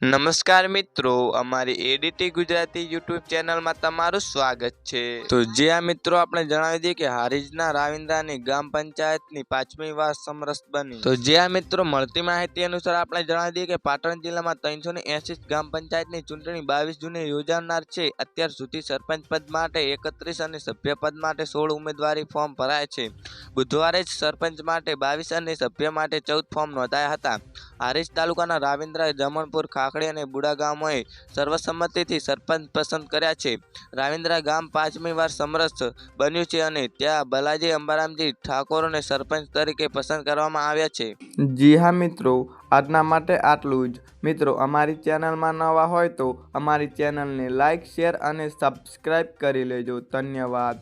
નમસ્કાર મિત્રો, અમારી એડીટી ગુજરાતી યુટ્યુબ ચેનલમાં તમારું સ્વાગત છે. તો જે આ મિત્રો આપણે જણાવી દઈએ કે હારીજના રાવિન્દ્રાની ગ્રામ પંચાયતની પાંચમી વાર સમરસ બની. તો જે આ મિત્રો મળતી માહિતી અનુસાર આપણે જણાવી દઈએ કે પાટણ જિલ્લામાં ત્રણસો ને ગ્રામ પંચાયતની ચૂંટણી બાવીસ જૂને યોજાનાર છે. અત્યાર સુધી સરપંચ પદ માટે એકત્રીસ અને સભ્ય પદ માટે સોળ ઉમેદવારી ફોર્મ ભરાય છે. બુધવારે જ સરપંચ માટે બાવીસ અને સભ્ય માટે ચૌદ ફોર્મ નોંધાયા હતા. હારીજ તાલુકાના રાવિન્દ્રા, જમણપુર, ખાખડી અને બુડા ગામોએ સર્વસંમતિથી સરપંચ પસંદ કર્યા છે. રાવિન્દ્રા ગામ પાંચમી વાર સમરસ બન્યું છે અને ત્યાં બલાજી અંબારામજી ઠાકોરને સરપંચ તરીકે પસંદ કરવામાં આવ્યા છે. જી હા મિત્રો, આજના માટે આટલું જ. મિત્રો, અમારી ચેનલમાં નવા હોય તો અમારી ચેનલને લાઇક શેર અને સબસ્ક્રાઈબ કરી લેજો. ધન્યવાદ.